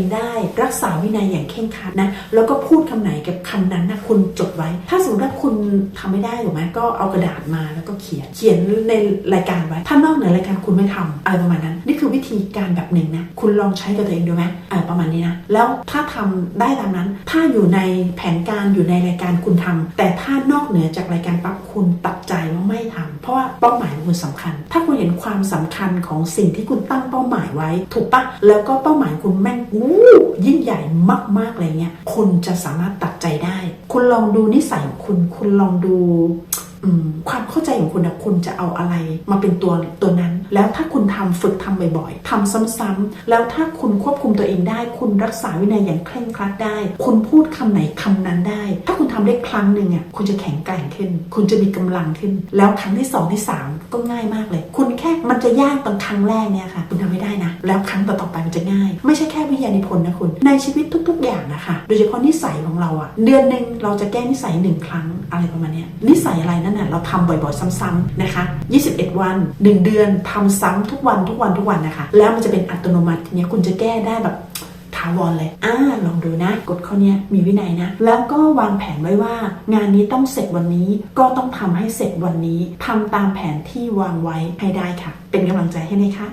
องได้รักษาวินัยอย่างเคร่งครัดนะแล้วก็พูดคำไหนกับคำนั้นนะคุณจดไว้ ถ้าสมมติว่าคุณทำไม่ได้ถูกไหมก็เอากระดาษมาแล้วก็เขียนเขียนในรายการไว้ถ้านอกเหนือรายการคุณไม่ทำอะไรประมาณนั้นนี่คือวิธีการแบบหนึ่งนะ คุณลองใช้กับตัวเองดูไหมอ่าประมาณนี้นะ แล้วถ้าทำได้ตามนั้น ถ้าอยู่ในแผนการอยู่ในรายการคุณทำแต่ถ้านอกเหนือจากรายการปั๊บคุณตัดใจว่าไม่ทำเพราะว่าเป้าหมายคุณสำคัญ ถ้าคุณเห็นความสำคัญของสิ่งที่คุณตั้งเป้าหมายไว้ ถูกปะแล้วก็เป้าหมายคุณแม่งอู้ยิ่งใหญ่มากๆอะไรเงี้ยคุณจะสามารถตัดใจได้ คุณลองดูนิสัยของคุณ คุณลองดู ความเข้าใจของคุณนะคุณจะเอาอะไรมาเป็นตัวตัวนั้น แล้วถ้าคุณทำฝึกทำบ่อยๆทำซ้ำๆแล้วถ้าคุณควบคุมตัวเองได้ คุณรักษาวินัยอย่างเคร่งครัดได้ คุณพูดคำไหนคำนั้นได้ ถ้าคุณทำได้ครั้งหนึ่งอะคุณจะแข็งแกร่งขึ้น คุณจะมีกำลังขึ้น แล้วครั้งที่สองที่สามก็ง่ายมากเลย คุณแค่มันจะยากตอนครั้งแรกเนี่ยค่ะ คุณทำไม่ได้นะ แล้วครั้งต่อๆไปมันจะง่าย ไม่ใช่แค่วิทยานิพนธ์นะคุณ ในชีวิตทุก ๆ อย่างนะคะ โดยเฉพาะนิสัยของเราอะเดือนหนึ่งเราจะแก้นิสัยหนึ่งครั้งอะไรประมาณนี้นิสัยอะไรนั่นน่ะเราทำบ่อยๆซ้ำๆนะคะ 21 วัน 1 เดือนทำซ้ำทุกวันทุกวันทุกวันนะคะ แล้วมันจะเป็นอัตโนมัติเนี้ยคุณจะแก้ได้แบบาวรเลยอ่าลองดูนะกฎข้อเนี้ยมีวินัยนะ แล้วก็วางแผนไว้ว่า งานนี้ต้องเสร็จวันนี้ก็ต้องทำให้เสร็จวันนี้ทำตามแผนที่วางไว้ให้ได้ค่ะ เป็นกำลังใจให้นะคะ